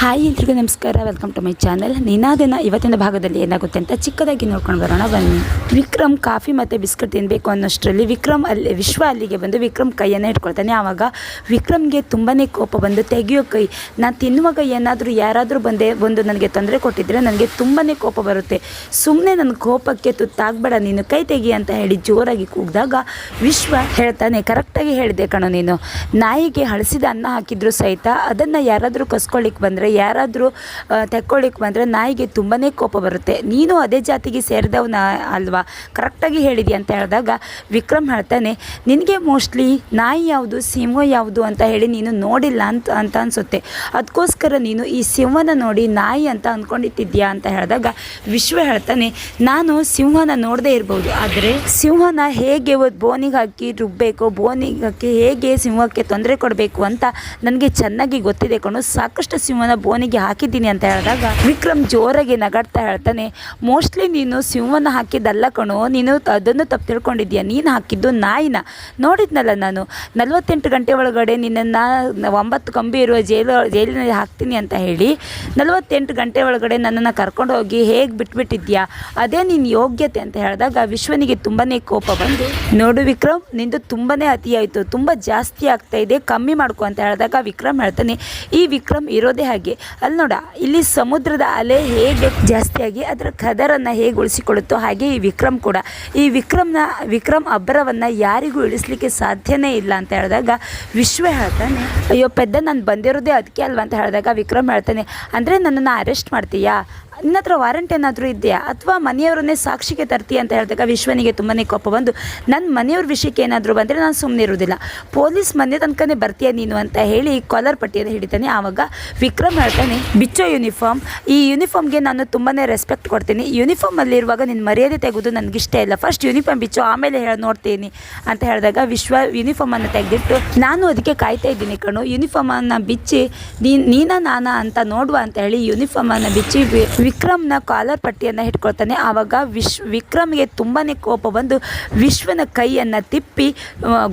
Hi ಎಲ್ರಿಗೂ ನಮಸ್ಕಾರ. Welcome to my channel ನಿನಾದಿನ ಇವತ್ತಿನ ಭಾಗದಲ್ಲಿ ಏನಾಗುತ್ತೆ ಅಂತ ಚಿಕ್ಕದಾಗಿ ನೋಡ್ಕೊಂಡು ಬರೋಣ. ಬನ್ನಿ. ವಿಕ್ರಮ್ ಕಾಫಿ ಮತ್ತು ಬಿಸ್ಕೆಟ್ ತಿನ್ನಬೇಕು ಅನ್ನೋಷ್ಟರಲ್ಲಿ ವಿಕ್ರಮ್ ಅಲ್ಲಿ ವಿಶ್ವ ಅಲ್ಲಿಗೆ ಬಂದು ವಿಕ್ರಮ್ ಕೈಯನ್ನು ಇಟ್ಕೊಳ್ತಾನೆ ಆವಾಗ ವಿಕ್ರಮ್ಗೆ ತುಂಬಾ ಕೋಪ ಬಂದು ತೆಗೆಯೋ ಕೈ, ನಾನು ತಿನ್ನುವಾಗ ಏನಾದರೂ ಯಾರಾದರೂ ಬಂದೆ ಬಂದು ನನಗೆ ತೊಂದರೆ ಕೊಟ್ಟಿದ್ರೆ ನನಗೆ ತುಂಬಾ ಕೋಪ ಬರುತ್ತೆ. ಸುಮ್ಮನೆ ನನ್ನ ಕೋಪಕ್ಕೆ ತುತ್ತಾಗಬೇಡ, ನೀನು ಕೈ ತೆಗಿ ಅಂತ ಹೇಳಿ ಜೋರಾಗಿ ಕೂಗಿದಾಗ ವಿಶ್ವ ಹೇಳ್ತಾನೆ ಕರೆಕ್ಟಾಗಿ ಹೇಳಿದೆ ಕಣೋ ನೀನು. ನಾಯಿಗೆ ಹಳಸಿದ ಅನ್ನ ಹಾಕಿದ್ರು ಸಹಿತ ಅದನ್ನು ಯಾರಾದರೂ ಕಸ್ಕೊಳ್ಳಿಕ್ಕೆ ಬಂದರೆ ಯಾರಾದರೂ ತೆಕ್ಕೊಳ್ಳಿಕ್ಕೆ ಬಂದರೆ ನಾಯಿಗೆ ತುಂಬಾ ಕೋಪ ಬರುತ್ತೆ. ನೀನು ಅದೇ ಜಾತಿಗೆ ಸೇರಿದವನ ಅಲ್ವಾ? ಕರೆಕ್ಟಾಗಿ ಹೇಳಿದಿ ಅಂತ ಹೇಳಿದಾಗ, ವಿಕ್ರಮ್ ಹೇಳ್ತಾನೆ, ನಿನಗೆ ಮೋಸ್ಟ್ಲಿ ನಾಯಿ ಯಾವುದು, ಸಿಂಹ ಯಾವುದು ಅಂತ ಹೇಳಿ ನೀನು ನೋಡಿಲ್ಲ ಅಂತ ಅಂತ ಅನಿಸುತ್ತೆ. ಅದಕ್ಕೋಸ್ಕರ ನೀನು ಈ ಸಿಂಹನ ನೋಡಿ ನಾಯಿ ಅಂತ ಅಂದ್ಕೊಂಡಿಟ್ಟಿದ್ಯಾ ಅಂತ ಹೇಳಿದಾಗ, ವಿಶ್ವ ಹೇಳ್ತಾನೆ, ನಾನು ಸಿಂಹನ ನೋಡದೇ ಇರ್ಬೋದು. ಆದರೆ ಸಿಂಹನ ಹೇಗೆ ಬೋನಿಗೆ ಹಾಕಿ ರುಬ್ಬಬೇಕು ಬೋನಿಗೆ ಹಾಕಿ ಹೇಗೆ ಸಿಂಹಕ್ಕೆ ತೊಂದರೆ ಕೊಡಬೇಕು ಅಂತ ನನಗೆ ಚೆನ್ನಾಗಿ ಗೊತ್ತಿದೆ ಕಣು. ಸಾಕಷ್ಟು ಸಿಂಹನ ಬೋನಿಗೆ ಹಾಕಿದ್ದೀನಿ ಅಂತ ಹೇಳಿದಾಗ ವಿಕ್ರಮ್ ಜೋರಾಗಿ ನಗಾಡ್ತಾ ಹೇಳ್ತಾನೆ, ಮೋಸ್ಟ್ಲಿ ನೀನು ಸಿಂಹವನ್ನು ಹಾಕಿದ್ದಲ್ಲ ಕಣು, ನೀನು ಅದನ್ನು ತಪ್ಪು ತಿಳ್ಕೊಂಡಿದ್ಯಾ ನೀನು ಹಾಕಿದ್ದು ನಾಯಿನ. ನೋಡಿದ್ನಲ್ಲ ನಾನು, ನಲವತ್ತೆಂಟು ಗಂಟೆ ಒಳಗಡೆ ನಿನ್ನನ್ನು ಒಂಬತ್ತು ಕಂಬಿ ಇರುವ ಜೈಲು, ಜೈಲಿನಲ್ಲಿ ಹಾಕ್ತೀನಿ ಅಂತ ಹೇಳಿ, ನಲವತ್ತೆಂಟು ಗಂಟೆ ಒಳಗಡೆ ನನ್ನನ್ನು ಕರ್ಕೊಂಡು ಹೋಗಿ ಹೇಗೆ ಬಿಟ್ಬಿಟ್ಟಿದ್ಯಾ ಅದೇ ನಿನ್ನ ಯೋಗ್ಯತೆ ಅಂತ ಹೇಳಿದಾಗ ವಿಶ್ವನಿಗೆ ತುಂಬಾ ಕೋಪ ಬಂದು, ನೋಡು ವಿಕ್ರಮ್, ನಿಂದು ತುಂಬಾ ಅತಿಯಾಯಿತು ತುಂಬ ಜಾಸ್ತಿ ಆಗ್ತಾ ಇದೆ, ಕಮ್ಮಿ ಮಾಡ್ಕೊ ಅಂತ ಹೇಳಿದಾಗ ವಿಕ್ರಮ್ ಹೇಳ್ತಾನೆ, ಈ ವಿಕ್ರಮ್ ಇರೋದೇ ಹಾಗೆ ಅಲ್ಲಿ ನೋಡ, ಇಲ್ಲಿ ಸಮುದ್ರದ ಅಲೆ ಹೇಗೆ ಜಾಸ್ತಿಯಾಗಿ ಅದರ ಕದರನ್ನು ಹೇಗೆ ಉಳಿಸಿಕೊಳ್ಳುತ್ತೋ ಹಾಗೆ ಈ ವಿಕ್ರಮ್ ಕೂಡ. ಈ ವಿಕ್ರಮ್ನ, ವಿಕ್ರಮ್ ಅಬ್ಬರವನ್ನು ಯಾರಿಗೂ ಇಳಿಸ್ಲಿಕ್ಕೆ ಸಾಧ್ಯನೇ ಇಲ್ಲ ಅಂತ ಹೇಳಿದಾಗ ವಿಶ್ವ ಹೇಳ್ತಾನೆ, ಅಯ್ಯೋ, ಪೆದ್ದ, ನಾನು ಬಂದಿರೋದೇ ಅದಕ್ಕೆ ಅಲ್ವಾ? ಅಂತ ಹೇಳಿದಾಗ ವಿಕ್ರಮ್ ಹೇಳ್ತಾನೆ, ಅಂದರೆ ನನ್ನನ್ನು ಅರೆಸ್ಟ್ ಮಾಡ್ತೀಯಾ? ನಿನ್ನ ಹತ್ರ ವಾರಂಟ್ ಏನಾದರೂ ಇದೆಯಾ? ಅಥವಾ ಮನೆಯವರನ್ನೇ ಸಾಕ್ಷಿಗೆ ತರ್ತಿ ಅಂತ ಹೇಳಿದಾಗ ವಿಶ್ವನಿಗೆ ತುಂಬಾ ಕೋಪ ಬಂದು ನನ್ನ ಮನೆಯವ್ರ ವಿಷಯಕ್ಕೆ ಏನಾದರೂ ಬಂದರೆ ನಾನು ಸುಮ್ಮನೆ ಇರೋದಿಲ್ಲ. ಪೊಲೀಸ್ ಮನೆ ತನಕನೇ ಬರ್ತೀಯ ನೀನು? ಅಂತ ಹೇಳಿ ಕಾಲರ್ ಪಟ್ಟಿಯನ್ನು ಹಿಡಿತಾನೆ. ಆವಾಗ ವಿಕ್ರಮ್ ಹೇಳ್ತಾನೆ, ಬಿಚ್ಚೋ ಯೂನಿಫಾರ್ಮ್ ಈ ಯೂನಿಫಾರ್ಮ್ಗೆ ನಾನು ತುಂಬಾ ರೆಸ್ಪೆಕ್ಟ್ ಕೊಡ್ತೀನಿ. ಯೂನಿಫಾರ್ಮಲ್ಲಿರುವಾಗ ನಿನ್ನ ಮರ್ಯಾದೆ ತೆಗೆದು ನನಗಿಷ್ಟ ಇಲ್ಲ. ಫಸ್ಟ್ ಯೂನಿಫಾರ್ಮ್ ಬಿಚ್ಚೋ, ಆಮೇಲೆ ಹೇಳಿ, ನೋಡ್ತೀನಿ. ಅಂತ ಹೇಳಿದಾಗ ವಿಶ್ವ ಯೂನಿಫಾರ್ಮನ್ನು ತೆಗೆದಿಟ್ಟು, ನಾನು ಅದಕ್ಕೆ ಕಾಯ್ತಾ ಇದ್ದೀನಿ ಕಣು. ಯೂನಿಫಾರ್ಮನ್ನು ಬಿಚ್ಚಿ ನೀನು ನೀನ ನಾನಾ ಅಂತ ನೋಡುವ ಅಂತ ಹೇಳಿ ಯೂನಿಫಾರ್ಮನ್ನು ಬಿಚ್ಚಿ ವಿಕ್ರಮ್ನ ಕಾಲರ್ ಪಟ್ಟಿಯನ್ನು ಹಿಡ್ಕೊಳ್ತಾನೆ ಆವಾಗ ವಿಶ್, ವಿಕ್ರಮ್ಗೆ ತುಂಬಾ ಕೋಪ ಬಂದು ವಿಶ್ವನ ಕೈಯನ್ನು ತಿಪ್ಪಿ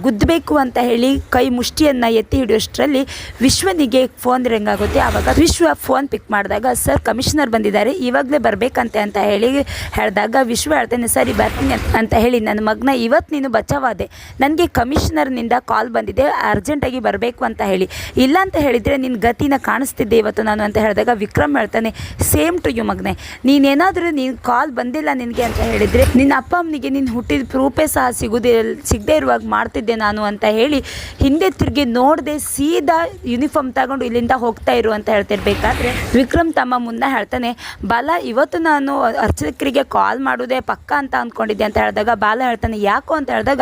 ಗುದ್ದಬೇಕು ಅಂತ ಹೇಳಿ ಕೈ ಮುಷ್ಟಿಯನ್ನು ಎತ್ತಿ ಹಿಡಿಯೋಷ್ಟರಲ್ಲಿ ವಿಶ್ವನಿಗೆ ಫೋನ್ ರಿಂಗ್ ಆಗುತ್ತೆ ಆವಾಗ ವಿಶ್ವ ಫೋನ್ ಪಿಕ್ ಮಾಡಿದಾಗ ಸರ್ ಕಮಿಷನರ್ ಬಂದಿದ್ದಾರೆ, ಇವಾಗಲೇ ಬರಬೇಕಂತೆ ಅಂತ ಹೇಳಿ ಹೇಳಿದಾಗ ವಿಶ್ವ ಹೇಳ್ತಾನೆ, ಸರಿ, ಬರ್ತೀನಿ ಅಂತ ಹೇಳಿ, ನನ್ನ ಮಗನ ಇವತ್ತು ನೀನು ಬಚಾವಾದೆ. ನನಗೆ ಕಮಿಷನರ್ನಿಂದ ಕಾಲ್ ಬಂದಿದೆ ಅರ್ಜೆಂಟಾಗಿ ಬರಬೇಕು ಅಂತ ಹೇಳಿ. ಇಲ್ಲ ಅಂತ ಹೇಳಿದರೆ ನಿನ್ನ ಗತಿನ ಕಾಣಿಸ್ತಿದ್ದೆ ಇವತ್ತು ನಾನು, ಅಂತ ಹೇಳಿದಾಗ ವಿಕ್ರಮ್ ಹೇಳ್ತಾನೆ ಸೇಮ್ ಟು ಯು ಮಗನೆ, ನೀನೇನಾದರೂ ನೀನು ಕಾಲ್ ಬಂದಿಲ್ಲ ನಿನಗೆ ಅಂತ ಹೇಳಿದರೆ, ನಿನ್ನ ಅಪ್ಪ ಅಮ್ಮನಿಗೆ ನೀನು ಹುಟ್ಟಿದ ಪ್ರೂಪೇ ಸಹ ಸಿಗೋದೇ, ಸಿಗದೇ ಇರುವಾಗ ಮಾಡ್ತಿದ್ದೆ ನಾನು ಅಂತ ಹೇಳಿ ಹಿಂದೆ ತಿರುಗಿ ನೋಡದೆ ಸೀದಾ ಯೂನಿಫಾರ್ಮ್ ತಗೊಂಡು ಇಲ್ಲಿಂದ ಹೋಗ್ತಾ ಇರು ಅಂತ ಹೇಳ್ತಿರ್ಬೇಕಾದ್ರೆ ವಿಕ್ರಮ್ ತಮ್ಮ ಮುನ್ನ ಹೇಳ್ತಾನೆ, ಬಾಲ, ಇವತ್ತು ನಾನು ಅರ್ಚಕರಿಗೆ ಕಾಲ್ ಮಾಡೋದೇ ಪಕ್ಕ ಅಂತ ಅಂದ್ಕೊಂಡಿದ್ದೆ ಅಂತ ಹೇಳಿದಾಗ, ಬಾಲ ಹೇಳ್ತಾನೆ, ಯಾಕೋ? ಅಂತ ಹೇಳಿದಾಗ,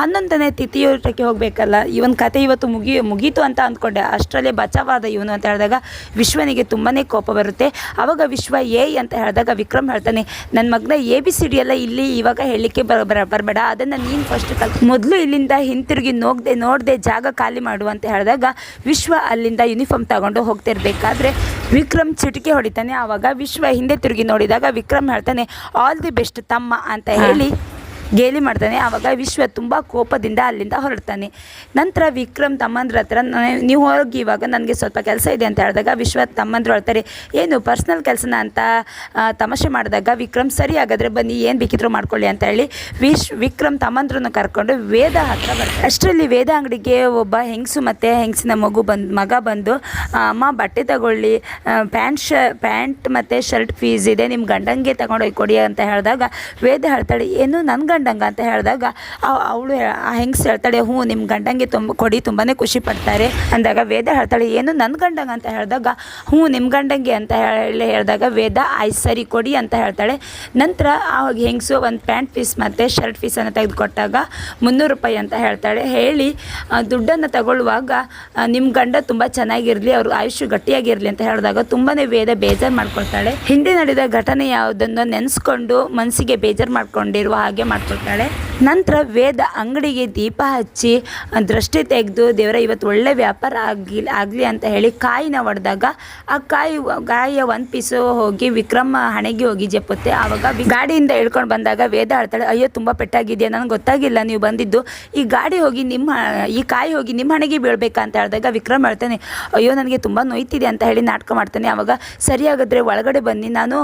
ಹನ್ನೊಂದನೇ ತಿಥಿಯೋಟಕ್ಕೆ ಹೋಗಬೇಕಲ್ಲ, ಇವನ್ ಕತೆ ಇವತ್ತು ಮುಗಿ, ಮುಗೀತು ಅಂತ ಅಂದ್ಕೊಂಡೆ ಅಷ್ಟರಲ್ಲೇ ಬಚಾವಾದ ಇವನು ಅಂತ ಹೇಳಿದಾಗ ವಿಶ್ವನಿಗೆ ತುಂಬಾ ಕೋಪ ಬರುತ್ತೆ. ಆವಾಗ ವಿಶ್ವ ಏ ಅಂತ ಹೇಳಿದಾಗ ವಿಕ್ರಮ್ ಹೇಳ್ತಾನೆ ನನ್ನ ಮಗನ ಎ ಬಿ ಸಿ ಡಿ ಎಲ್ಲ ಇಲ್ಲಿ ಇವಾಗ ಹೇಳಲಿಕ್ಕೆ ಬರ ಬರ- ಬರಬೇಡ. ಅದನ್ನು ನೀನು ಫಸ್ಟ್ ಕಲ್ ಮೊದಲು ಇಲ್ಲಿಂದ ಹಿಂತಿರುಗಿ ನೋಗದೆ ನೋಡದೆ ಜಾಗ ಖಾಲಿ ಮಾಡು ಅಂತ ಹೇಳಿದಾಗ ವಿಶ್ವ ಅಲ್ಲಿಂದ ಯೂನಿಫಾರ್ಮ್ ತಗೊಂಡು ಹೋಗ್ತಿರ್ಬೇಕಾದ್ರೆ ವಿಕ್ರಮ್ ಚಿಟಿಕೆ ಹೊಡಿತಾನೆ. ಆವಾಗ ವಿಶ್ವ ಹಿಂದೆ ತಿರುಗಿ ನೋಡಿದಾಗ ವಿಕ್ರಮ್ ಹೇಳ್ತಾನೆ ಆಲ್ ದಿ ಬೆಸ್ಟ್ ತಮ್ಮ ಅಂತ ಹೇಳಿ ಗೇಲಿ ಮಾಡ್ತಾನೆ. ಆವಾಗ ವಿಶ್ವ ತುಂಬ ಕೋಪದಿಂದ ಅಲ್ಲಿಂದ ಹೊರಡ್ತಾನೆ. ನಂತರ ವಿಕ್ರಮ್ ತಮ್ಮಂದ್ರ ಹತ್ರ, "ನಾನು- ನೀವು ಹೋಗಿ ಇವಾಗ ನನಗೆ ಸ್ವಲ್ಪ ಕೆಲಸ ಇದೆ ಅಂತ ಹೇಳಿದಾಗ ವಿಶ್ವ ತಮ್ಮಂದ್ರು ಹೇಳ್ತಾರೆ, ಏನು ಪರ್ಸ್ನಲ್ ಕೆಲಸನ ಅಂತ ತಮಾಷೆ ಮಾಡಿದಾಗ ವಿಕ್ರಮ್ ಸರಿ ಹಾಗಾದರೆ ಬನ್ನಿ, ಏನು ಬೇಕಿದ್ರು ಮಾಡ್ಕೊಳ್ಳಿ ಅಂತ ಹೇಳಿ ವಿಶ್, ವಿಕ್ರಮ್ ತಮ್ಮಂದ್ರನ್ನು ಕರ್ಕೊಂಡು ವೇದ ಹತ್ರ ಬರ್ತಾರೆ. ಅಷ್ಟರಲ್ಲಿ ವೇದ ಅಂಗಡಿಗೆ ಒಬ್ಬ ಹೆಂಗಸು ಮತ್ತು ಹೆಂಗಸಿನ ಮಗು ಬಂದು, ಮಗ ಬಂದು ಅಮ್ಮ ಬಟ್ಟೆ ತಗೊಳ್ಳಿ ಪ್ಯಾಂಟ್ ಶ ಪ್ಯಾಂಟ್ ಮತ್ತು ಶರ್ಟ್ ಫೀಸ್ ಇದೆ ನಿಮ್ಮ ಗಂಡಂಗೆ ತಗೊಂಡೋಗಿ ಕೊಡಿ ಅಂತ ಹೇಳಿದಾಗ ವೇದ ಹೇಳ್ತಾಳೆ, ಏನು ನನ್ನ ಗಂಡಂಗ ಅಂತ ಹೇಳಿದಾಗ ಅವಳು ಆ ಹೆಂಗಸು ಹೇಳ್ತಾಳೆ, ಹ್ಞೂ ನಿಮ್ಮ ಗಂಡಂಗೆ ತುಂಬ, ಕೊಡಿ ತುಂಬಾ ಖುಷಿ ಪಡ್ತಾರೆ. ಅಂದಾಗ ವೇದ ಹೇಳ್ತಾಳೆ, ಏನು ನನ್ನ ಗಂಡಂಗ? ಅಂತ ಹೇಳಿದಾಗ, ಹ್ಞೂ ನಿಮ್ಮ ಗಂಡಂಗೆ ಅಂತ ಹೇಳಿ, ಹೇಳಿದಾಗ ವೇದ, ಆಯ್ತು ಸರಿ, ಕೊಡಿ ಅಂತ ಹೇಳ್ತಾಳೆ. ನಂತರ ಆ ಹೆಂಗಸು ಒಂದು ಪ್ಯಾಂಟ್ ಪೀಸ್ ಮತ್ತು ಶರ್ಟ್ ಪೀಸನ್ನು ತೆಗೆದುಕೊಟ್ಟಾಗ ಮುನ್ನೂರು ರೂಪಾಯಿ ಅಂತ ಹೇಳ್ತಾಳೆ. ಹೇಳಿ ದುಡ್ಡನ್ನು ತಗೊಳ್ಳುವಾಗ ನಿಮ್ಮ ಗಂಡ ತುಂಬ ಚೆನ್ನಾಗಿರಲಿ, ಅವ್ರ ಆಯುಷ್ಯ ಗಟ್ಟಿಯಾಗಿರಲಿ ಅಂತ ಹೇಳಿದಾಗ ತುಂಬಾ ವೇದ ಬೇಜಾರು ಮಾಡ್ಕೊಳ್ತಾಳೆ. ಹಿಂದೆ ನಡೆದ ಘಟನೆ ಯಾವುದನ್ನು ನೆನೆಸ್ಕೊಂಡು ಮನಸ್ಸಿಗೆ ಬೇಜಾರು ಮಾಡ್ಕೊಂಡಿರುವ ಹಾಗೆ ಮಾಡ್ಕೊಳ್ತಾಳೆ ನಂತರ ವೇದ ಅಂಗಡಿಗೆ ದೀಪ ಹಚ್ಚಿ ದೃಷ್ಟಿ ತೆಗೆದು, ದೇವರ, ಇವತ್ತು ಒಳ್ಳೆ ವ್ಯಾಪಾರ ಆಗಿ ಆಗಲಿ ಅಂತ ಹೇಳಿ ಕಾಯಿನ ಹೊಡೆದಾಗ ಆ ಕಾಯಿ ಕಾಯಿಯ ಒಂದು ಪೀಸು ಹೋಗಿ ವಿಕ್ರಮ ಹಣೆಗೆ ಹೋಗಿ ಜಪ್ಪುತ್ತೆ. ಆವಾಗ ಗಾಡಿಯಿಂದ ಇಳ್ಕೊಂಡು ಬಂದಾಗ ವೇದ ಆಡ್ತಾಳೆ ಅಯ್ಯೋ, ತುಂಬ ಪೆಟ್ಟಾಗಿದೆಯಾ? ನನಗೆ ಗೊತ್ತಾಗಿಲ್ಲ, ನೀವು ಬಂದಿದ್ದು. ಈ ಗಾಡಿ ಹೋಗಿ ನಿಮ್ಮ ಈ ಕಾಯಿ ಹೋಗಿ ನಿಮ್ಮ ಹಣೆಗೆ ಬೀಳ್ಬೇಕಾ? ಅಂತ ಹೇಳಿದಾಗ ವಿಕ್ರಮ್ ಹೇಳ್ತಾನೆ, ಅಯ್ಯೋ, ನನಗೆ ತುಂಬ ನೋಯ್ತಿದೆ ಅಂತ ಹೇಳಿ ನಾಟಕ ಮಾಡ್ತಾನೆ. ಆವಾಗ ಸರಿಯಾಗಿದ್ರೆ ಒಳಗಡೆ ಬನ್ನಿ, ನಾನು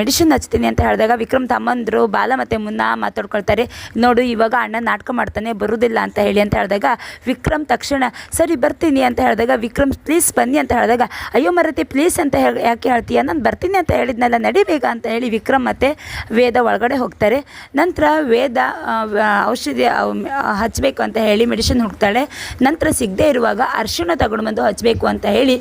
ಮೆಡಿಸಿನ್ ಹಚ್ತೀನಿ ಅಂತ ಹೇಳಿದಾಗ ವಿಕ್ರಮ್ ತಮ್ಮಂದರು, ಬಾಲ ಮತ್ತು ಮುನ್ನ ಮಾತಾಡ್ಕೊಳ್ತಾರೆ. ನೋಡು, ಇವಾಗ ಅಣ್ಣ ನಾಟಕ ಮಾಡ್ತಾನೆ ಬರುವುದಿಲ್ಲ ಅಂತ ಹೇಳಿ ಅಂತ ಹೇಳಿದಾಗ, ವಿಕ್ರಮ್ ತಕ್ಷಣ, ಸರಿ, ಬರ್ತೀನಿ ಅಂತ ಹೇಳಿದಾಗ, ವಿಕ್ರಮ್ ಪ್ಲೀಸ್ ಬನ್ನಿ ಅಂತ ಹೇಳಿದಾಗ, ಅಯ್ಯೋ ಮರತಿ ಪ್ಲೀಸ್ ಅಂತ ಹೇಳಿ, ಯಾಕೆ ಹೇಳ್ತೀಯ? ನಾನು ಬರ್ತೀನಿ ಅಂತ ಹೇಳಿದ್ನಲ್ಲ ನಡಿಬೇಗ ಅಂತ ಹೇಳಿ ವಿಕ್ರಮ್ ಮತ್ತು ವೇದ ಒಳಗಡೆ ಹೋಗ್ತಾರೆ. ನಂತರ ವೇದ ಔಷಧಿ ಹಚ್ಚಬೇಕು ಅಂತ ಹೇಳಿ ಮೆಡಿಸಿನ್ ಹೋಗ್ತಾಳೆ ನಂತರ ಸಿಗದೆ ಇರುವಾಗ ಅರ್ಶಿನ ತಗೊಂಡು ಬಂದು ಹಚ್ಚಬೇಕು ಅಂತ ಹೇಳಿ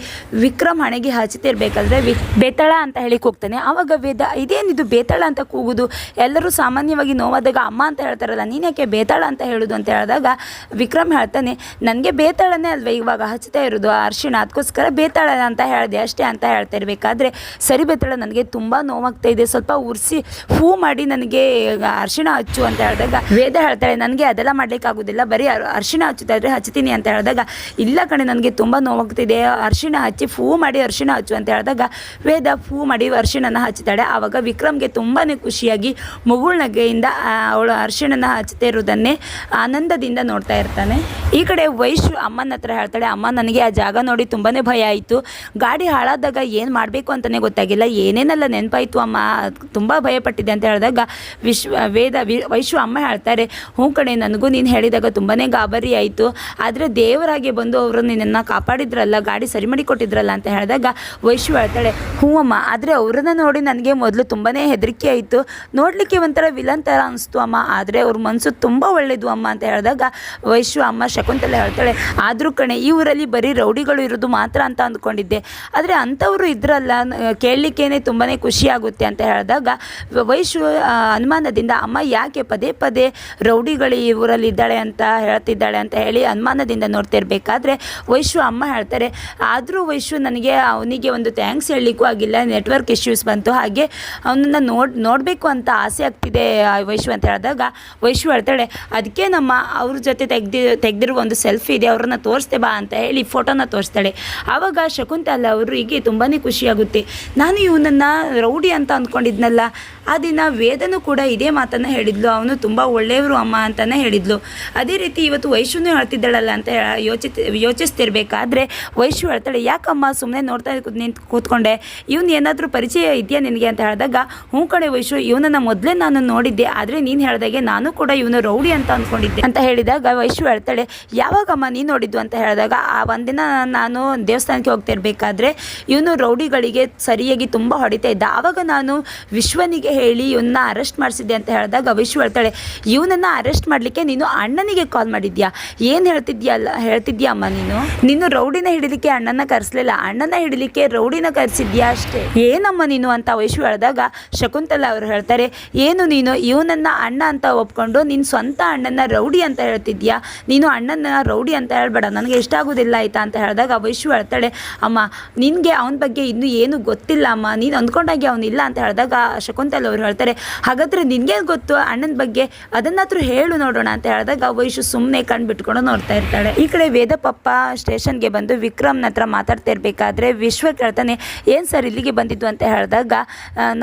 ವಿಕ್ರಮ್ ಹಣೆಗೆ ಹಚ್ಚುತ್ತಿರ್ಬೇಕಾದ್ರೆ ವಿ, ಬೇತಳ ಅಂತ ಹೇಳಿ ಕೂಗ್ತಾನೆ. ಆವಾಗ ವೇದ, ಇದೇನಿದು ಬೇತಳ ಅಂತ ಕೂಗುದು. ಎಲ್ಲರೂ ಸಾಮಾನ್ಯವಾಗಿ ನೋವಾದಾಗ ಅಮ್ಮ ಅಂತ ಹೇಳ್ತಾರಲ್ಲ, ನೀನು ಬೇತಾಳ ಅಂತ ಹೇಳೋದು ಅಂತ ಹೇಳಿದಾಗ ವಿಕ್ರಮ್ ಹೇಳ್ತಾನೆ, ನನಗೆ ಬೇತಾಳನೇ ಅಲ್ವಾ, ಇವಾಗ ಹಚ್ತಾ ಇರೋದು ಅರ್ಶಿಣ ಅದಕ್ಕೋಸ್ಕರ ಬೇತಾಳ ಅಂತ ಹೇಳಿದೆ, ಅಷ್ಟೇ ಅಂತ ಹೇಳ್ತಾ ಇರಬೇಕಾದ್ರೆ ಸರಿ ಬೇತಾಳ, ನನಗೆ ತುಂಬ ನೋವಾಗ್ತಾ ಇದೆ, ಸ್ವಲ್ಪ ಉರ್ಸಿ ಹೂ ಮಾಡಿ ನನಗೆ ಅರ್ಶಿಣ ಹಚ್ಚು ಅಂತ ಹೇಳಿದಾಗ, ವೇದ ಹೇಳ್ತಾಳೆ, ನನಗೆ ಅದೆಲ್ಲ ಮಾಡ್ಲಿಕ್ಕೆ ಆಗೋದಿಲ್ಲ, ಬರೀ ಅರ್- ಅರ್ಶಿಣ ಹಚ್ಚುತ್ತಾ ಇದ್ರೆ ಹಚ್ತೀನಿ ಅಂತ ಹೇಳಿದಾಗ, ಇಲ್ಲ ಕಣೆ, ನನಗೆ ತುಂಬ ನೋವಾಗ್ತಿದೆ, ಅರ್ಶಿಣ ಹಚ್ಚಿ ಫೂ ಮಾಡಿ ಅರ್ಶಿಣ ಹಚ್ಚು ಅಂತ ಹೇಳಿದಾಗ, ವೇದ ಫೂ ಮಾಡಿ ಅರ್ಶಿಣನ ಹಚ್ಚುತ್ತಾಳೆ, ಆವಾಗ ವಿಕ್ರಮ್ಗೆ ತುಂಬಾ ಖುಷಿಯಾಗಿ ಮುಗುಳ್ನಗೆಯಿಂದ ಅವಳು ಅರಿಶಿಣನ ಹಚ್ತಾ ಇರುವುದನ್ನೇ ಆನಂದದಿಂದ ನೋಡ್ತಾ ಇರ್ತಾನೆ. ಈ ಕಡೆ ವೈಶು ಅಮ್ಮನ ಹತ್ರ ಹೇಳ್ತಾಳೆ, ಅಮ್ಮ, ನನಗೆ ಆ ಜಾಗ ನೋಡಿ ತುಂಬಾ ಭಯ ಆಯಿತು. ಗಾಡಿ ಹಾಳಾದಾಗ ಏನು ಮಾಡಬೇಕು ಅಂತಲೇ ಗೊತ್ತಾಗಿಲ್ಲ. ಏನೇನೆಲ್ಲ ನೆನಪಾಯಿತು ಅಮ್ಮ? ತುಂಬ ಭಯಪಟ್ಟಿದೆ ಅಂತ ಹೇಳಿದಾಗ ವಿಶ್ವ, ವೇದ, ವಿ- ವೈಶು ಅಮ್ಮ ಹೇಳ್ತಾರೆ, ಹ್ಞೂ ಕಡೆ ನನಗೂ ನೀನು ಹೇಳಿದಾಗ ತುಂಬಾ ಗಾಬರಿ ಆಯಿತು. ಆದರೆ ದೇವರಾಗೆ ಬಂದು ಅವರು ನಿನ್ನನ್ನು ಕಾಪಾಡಿದ್ರಲ್ಲ, ಗಾಡಿ ಸರಿ ಮಾಡಿ ಕೊಟ್ಟಿದ್ರಲ್ಲ ಅಂತ ಹೇಳಿದಾಗ ವೈಶು ಹೇಳ್ತಾಳೆ, ಹ್ಞೂ ಅಮ್ಮ, ಆದರೆ ಅವ್ರನ್ನ ನೋಡಿ ನನಗೆ ಮೊದಲು ತುಂಬಾ ಹೆದರಿಕೆ ಆಯಿತು. ನೋಡಲಿಕ್ಕೆ ಒಂಥರ ವಿಲನ್ ಥರ ಅನಿಸ್ತು ಅಮ್ಮ, ಆದರೆ ಅವ್ರ ಮನಸ್ಸು ತುಂಬ ಒಳ್ಳೆಯದು ಅಮ್ಮ ಅಂತ ಹೇಳಿದಾಗ ವೈಶು ಅಮ್ಮ ಶಕುಂತಲೆ ಹೇಳ್ತಾಳೆ, ಆದರೂ ಕಣೆ, ಈ ಊರಲ್ಲಿ ಬರೀ ರೌಡಿಗಳು ಇರೋದು ಮಾತ್ರ ಅಂತ ಅಂದ್ಕೊಂಡಿದ್ದೆ. ಆದರೆ ಅಂಥವರು ಇದ್ರಲ್ಲ, ಕೇಳಲಿಕ್ಕೇನೆ ತುಂಬಾ ಖುಷಿಯಾಗುತ್ತೆ ಅಂತ ಹೇಳಿದಾಗ ವೈಶು ಅನುಮಾನದಿಂದ, ಅಮ್ಮ, ಯಾಕೆ ಪದೇ ಪದೇ ರೌಡಿಗಳು ಈ ಊರಲ್ಲಿ ಇದ್ದಾಳೆ ಅಂತ ಹೇಳ್ತಿದ್ದಾಳೆ ಅಂತ ಹೇಳಿ ಅನುಮಾನದಿಂದ ನೋಡ್ತಿರ್ಬೇಕಾದ್ರೆ ವೈಶು ಅಮ್ಮ ಹೇಳ್ತಾರೆ, ಆದರೂ ವೈಶು ನನಗೆ ಅವನಿಗೆ ಒಂದು ಥ್ಯಾಂಕ್ಸ್ ಹೇಳಲಿಕ್ಕೂ ಆಗಿಲ್ಲ, ನೆಟ್ವರ್ಕ್ ಇಶ್ಯೂಸ್ ಬಂತು, ಹಾಗೆ ಅವನನ್ನು ನೋಡ್, ನೋಡಬೇಕು ಅಂತ ಆಸೆ ಆಗ್ತಿದೆ, ಆ ವೈಶು ಅಂತ ಹೇಳಿದಾಗ ವೈಶು ಹೇಳ್ತಾಳೆ, ಅದಕ್ಕೆ ನಮ್ಮ ಅವ್ರ ಜೊತೆ ತೆಗ್ದಿ, ತೆಗೆದಿರುವ ಒಂದು ಸೆಲ್ಫಿ ಇದೆ, ಅವ್ರನ್ನ ತೋರಿಸ್ತೆ ಬಾ ಅಂತ ಹೇಳಿ ಫೋಟೋನ ತೋರಿಸ್ತಾಳೆ. ಆವಾಗ ಶಕುಂತಲ ಅವರಿಗೆ ತುಂಬಾ ಖುಷಿಯಾಗುತ್ತೆ. ನಾನು ಇವನನ್ನು ರೌಡಿ ಅಂತ ಅಂದ್ಕೊಂಡಿದ್ನಲ್ಲ, ಆ ದಿನ ವೇದನು ಕೂಡ ಇದೇ ಮಾತನ್ನು ಹೇಳಿದ್ಲು, ಅವನು ತುಂಬ ಒಳ್ಳೆಯವರು ಅಮ್ಮ ಅಂತಲೇ ಹೇಳಿದ್ಲು. ಅದೇ ರೀತಿ ಇವತ್ತು ವೈಶುನು ಹೇಳ್ತಿದ್ದಾಳಲ್ಲ ಅಂತ ಯೋಚಿ ಯೋಚಿಸ್ತಿರ್ಬೇಕಾದ್ರೆ ವೈಶು ಹೇಳ್ತಾಳೆ, ಯಾಕಮ್ಮ ಸುಮ್ಮನೆ ನೋಡ್ತಾ ನಿಂತು, ಕೂತ್ಕೊಂಡೆ? ಇವನು ಏನಾದರೂ ಪರಿಚಯ ಇದೆಯಾ ನಿನಗೆ? ಅಂತ ಹೇಳಿದಾಗ, ಹ್ಞೂ ಕಡೆ ವೈಶು ಇವನನ್ನು ಮೊದಲೇ ನಾನು ನೋಡಿದ್ದೆ, ಆದರೆ ನೀನು ಹೇಳ್ದಾಗೆ ನಾನು ಕೂಡ ಇವನು ರೌಡಿ ಅಂತ ಅಂದ್ಕೊಂಡಿದ್ದೆ ಅಂತ ಹೇಳಿದಾಗ ವೈಶು ಹೇಳ್ತಾಳೆ, ಯಾವಾಗಮ್ಮ ನೀನು ನೋಡಿದ್ದು? ಅಂತ ಹೇಳಿದಾಗ, ಆ ಒಂದಿನ ನಾನು ದೇವಸ್ಥಾನಕ್ಕೆ ಹೋಗ್ತಿರ್ಬೇಕಾದ್ರೆ ಇವನು ರೌಡಿಗಳಿಗೆ ಸರಿಯಾಗಿ ತುಂಬಾ ಹೊಡಿತಾ ಇದ್ದ. ಆವಾಗ ನಾನು ವಿಶ್ವನಿಗೆ ಹೇಳಿ ಇವನ್ನ ಅರೆಸ್ಟ್ ಮಾಡಿಸಿದ್ದೆ ಅಂತ ಹೇಳಿದಾಗ ವಿಶ್ವ ಹೇಳ್ತಾಳೆ, ಇವನನ್ನ ಅರೆಸ್ಟ್ ಮಾಡ್ಲಿಕ್ಕೆ ನೀನು ಅಣ್ಣನಿಗೆ ಕಾಲ್ ಮಾಡಿದ್ಯಾ? ಏನು ಹೇಳ್ತಿದ್ಯಲ್ಲ ಹೇಳ್ತಿದ್ಯಾ ಅಮ್ಮ ನೀನು? ನೀನು ರೌಡಿನ ಹಿಡಿಲಿಕ್ಕೆ ಅಣ್ಣನ ಕರೆಸ್ಲಿಲ್ಲ. ಅಣ್ಣನ ಹಿಡಿಲಿಕ್ಕೆ ರೌಡಿನ ಕರೆಸಿದ್ಯಾ ಅಷ್ಟೇ? ಏನಮ್ಮ ನೀನು? ಅಂತ ವೈಶು ಹೇಳಿದಾಗ ಶಕುಂತಲಾ ಅವರು ಹೇಳ್ತಾರೆ, ಏನು ನೀನು, ಇವನನ್ನ ಅಣ್ಣ ಅಂತ ಒಪ್ಕೊಂಡು ನಿನ್ನ ಸ್ವಂತ ಅಣ್ಣನ ರೌಡಿ ಅಂತ ಹೇಳ್ತಿದ್ಯಾ? ನೀನು ಅಣ್ಣನ ರೌಡಿ ಅಂತ ಹೇಳ್ಬೇಡ, ನನಗೆ ಇಷ್ಟ ಆಗೋದಿಲ್ಲ ಆಯ್ತಾ ಅಂತ ಹೇಳಿದಾಗ ವೈಶು ಹೇಳ್ತಾಳೆ, ಅಮ್ಮ, ನಿನಗೆ ಅವನ ಬಗ್ಗೆ ಇನ್ನೂ ಏನು ಗೊತ್ತಿಲ್ಲ ಅಮ್ಮ, ನೀನು ಅಂದ್ಕೊಂಡಾಗೆ ಅವನಿಲ್ಲ ಅಂತ ಹೇಳಿದಾಗ ಶಕುಂತಲ್ ಅವರು ಹೇಳ್ತಾರೆ, ಹಾಗಾದ್ರೆ ನಿನಗೆ ಗೊತ್ತು? ಅಣ್ಣನ ಬಗ್ಗೆ ಅದನ್ನಾದ್ರೂ ಹೇಳು ನೋಡೋಣ ಅಂತ ಹೇಳಿದಾಗ ವೈಶು ಸುಮ್ಮನೆ ಕಣ್ಣು ಬಿಟ್ಕೊಂಡು ನೋಡ್ತಾ ಇರ್ತಾಳೆ. ಈ ಕಡೆ ವೇದ ಪಪ್ಪ ಸ್ಟೇಷನ್ಗೆ ಬಂದು ವಿಕ್ರಮ್ನ ಹತ್ರ ಮಾತಾಡ್ತಾ ಇರಬೇಕಾದ್ರೆ ವಿಶ್ವ ಕೇಳ್ತಾನೆ, ಏನು ಸರ್ ಇಲ್ಲಿಗೆ ಬಂದಿದ್ದು? ಅಂತ ಹೇಳಿದಾಗ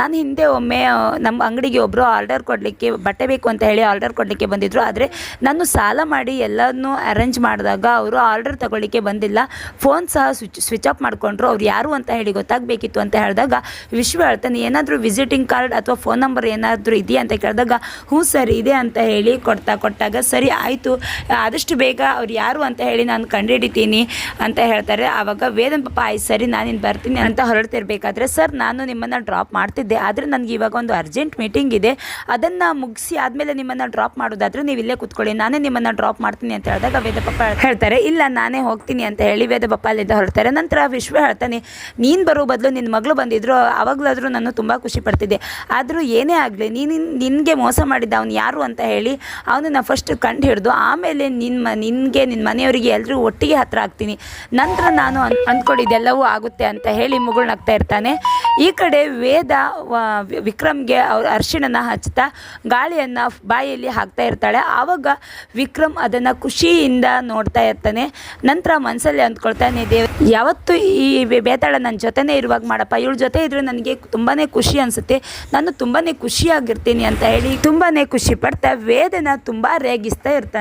ನಾನು ಹಿಂದೆ ಒಮ್ಮೆ ನಮ್ಮ ಅಂಗಡಿಗೆ ಒಬ್ಬರು ಆರ್ಡರ್ ಕೊಡಲಿಕ್ಕೆ ಬಟ್ಟೆ ಬೇಕು ಅಂತ ಹೇಳಿ ಆರ್ಡರ್ ಕೊಡಲಿಕ್ಕೆ ಬಂದಿದ್ದರು ಆದರೆ ನಾನು ಸಾಲ ಮಾಡಿ ಎಲ್ಲನೂ ಅರೇಂಜ್ ಮಾಡಿದಾಗ ಅವರು ಆರ್ಡರ್ ತಗೊಳ್ಳಿಕ್ಕೆ ಬಂದಿಲ್ಲ. ಫೋನ್ ಸಹ ಸ್ವಿಚ್ ಸ್ವಿಚ್ ಆಫ್ ಮಾಡಿಕೊಂಡ್ರು. ಅವ್ರು ಯಾರು ಅಂತ ಹೇಳಿ ಗೊತ್ತಾಗಬೇಕಿತ್ತು ಅಂತ ಹೇಳಿದಾಗ ವಿಶ್ವ ಹೇಳ್ತಾನೆ ಏನಾದರೂ ವಿಸಿಟಿಂಗ್ ಕಾರ್ಡ್ ಅಥವಾ ಫೋನ್ ನಂಬರ್ ಏನಾದರೂ ಇದೆಯಾ ಅಂತ ಕೇಳಿದಾಗ, ಹ್ಞೂ ಸರ್, ಇದೆ ಅಂತ ಹೇಳಿ ಕೊಡ್ತಾ ಕೊಟ್ಟಾಗ, ಸರಿ ಆಯಿತು, ಆದಷ್ಟು ಬೇಗ ಅವ್ರು ಯಾರು ಅಂತ ಹೇಳಿ ನಾನು ಕಂಡುಹಿಡಿತೀನಿ ಅಂತ ಹೇಳ್ತಾರೆ. ಆವಾಗ, ವೇದನ್ ಪಾಪ, ಆಯ್ತು ಸರಿ ನಾನಿನ್ನು ಬರ್ತೀನಿ ಅಂತ ಹೊರಡ್ತಿರ್ಬೇಕಾದ್ರೆ, ಸರ್, ನಾನು ನಿಮ್ಮನ್ನು ಡ್ರಾಪ್ ಮಾಡ್ತಿದ್ದೆ. ಆದರೆ ನನಗೆ ಇವಾಗ ಒಂದು ಅರ್ಜೆಂಟ್ ಮೀಟಿಂಗ್ ಇದೆ. ಅದನ್ನು ಮುಗಿಸಿ ಆದಮೇಲೆ ನಿಮ್ಮನ್ನು ಡ್ರಾಪ್ ಮಾಡೋದಾದರೆ ನೀವು ಇಲ್ಲೇ ಕೂತ್ಕೊಳ್ಳಿ. ನಾನೇ ನಿಮ್ಮನ್ನು ಡ್ರಾಪ್ ಮಾಡ್ತೀನಿ ಅಂತ ಹೇಳಿದಾಗ ವೇದ ಪಪ್ಪ ಹೇಳ್ತಾರೆ, ಇಲ್ಲ, ನಾನೇ ಹೋಗ್ತೀನಿ ಅಂತ ಹೇಳಿ ವೇದ ಪಪ್ಪ ಅಲ್ಲಿಂದ ಹೊರಡ್ತಾರೆ. ನಂತರ ವಿಶ್ವ ಹೇಳ್ತಾನೆ, ನೀನು ಬರೋ ಬದಲು ನಿನ್ನ ಮಗಳು ಬಂದಿದ್ರು ಆವಾಗಲಾದರೂ ನಾನು ತುಂಬ ಖುಷಿ ಪಡ್ತಿದ್ದೆ. ಆದರೂ ಏನೇ ಆಗಲಿ, ನೀನು ನಿನಗೆ ಮೋಸ ಮಾಡಿದ್ದ ಅವ್ನು ಯಾರು ಅಂತ ಹೇಳಿ ಅವನನ್ನು ಫಸ್ಟ್ ಕಂಡು ಹಿಡಿದು ಆಮೇಲೆ ನಿನ್ನ ನಿನಗೆ ನಿನ್ನ ಮನೆಯವರಿಗೆ ಎಲ್ಲರೂ ಒಟ್ಟಿಗೆ ಹತ್ರ ಆಗ್ತೀನಿ ನಂತರ ನಾನು ಅನ್ ಅಂದ್ಕೊಂಡಿದ್ದೆಲ್ಲವೂ ಆಗುತ್ತೆ ಅಂತ ಹೇಳಿ ಮುಗುಳ್ನಗ್ತಾ ಇರ್ತಾನೆ. ಈ ಕಡೆ ವೇದ ವಿಕ್ರಮ್ಗೆ ಅವ್ರ ಅರ್ಶಿಣನ ಹಚ್ತಾ ಗಾಳಿಯನ್ನು ಬಾಯಲ್ಲಿ ಹಾಕ್ತಾ ಇರ್ತಾಳೆ. ಆವಾಗ ವಿಕ್ರಮ್ ಅದನ್ನು ಖುಷಿಯಿಂದ ನೋಡ್ತಾ ಇರ್ತಾನೆ. ನಂತರ ಮನಸ್ಸಲ್ಲಿ ಅಂದ್ಕೊಳ್ತಾನೆ, ದೇವ್, ಯಾವತ್ತು ಈ ಬೇತಾಳ ನನ್ನ ಜೊತೆನೇ ಇರುವಾಗ ಮಾಡಪ್ಪ. ಇವಳ ಜೊತೆ ಇದ್ರೆ ನನಗೆ ತುಂಬಾ ಖುಷಿ ಅನಿಸುತ್ತೆ. ನಾನು ತುಂಬಾ ಖುಷಿಯಾಗಿರ್ತೀನಿ ಅಂತ ಹೇಳಿ ತುಂಬಾ ಖುಷಿ ಪಡ್ತಾ ವೇದನ ತುಂಬ ರೇಗಿಸ್ತಾ ಇರ್ತಾನೆ.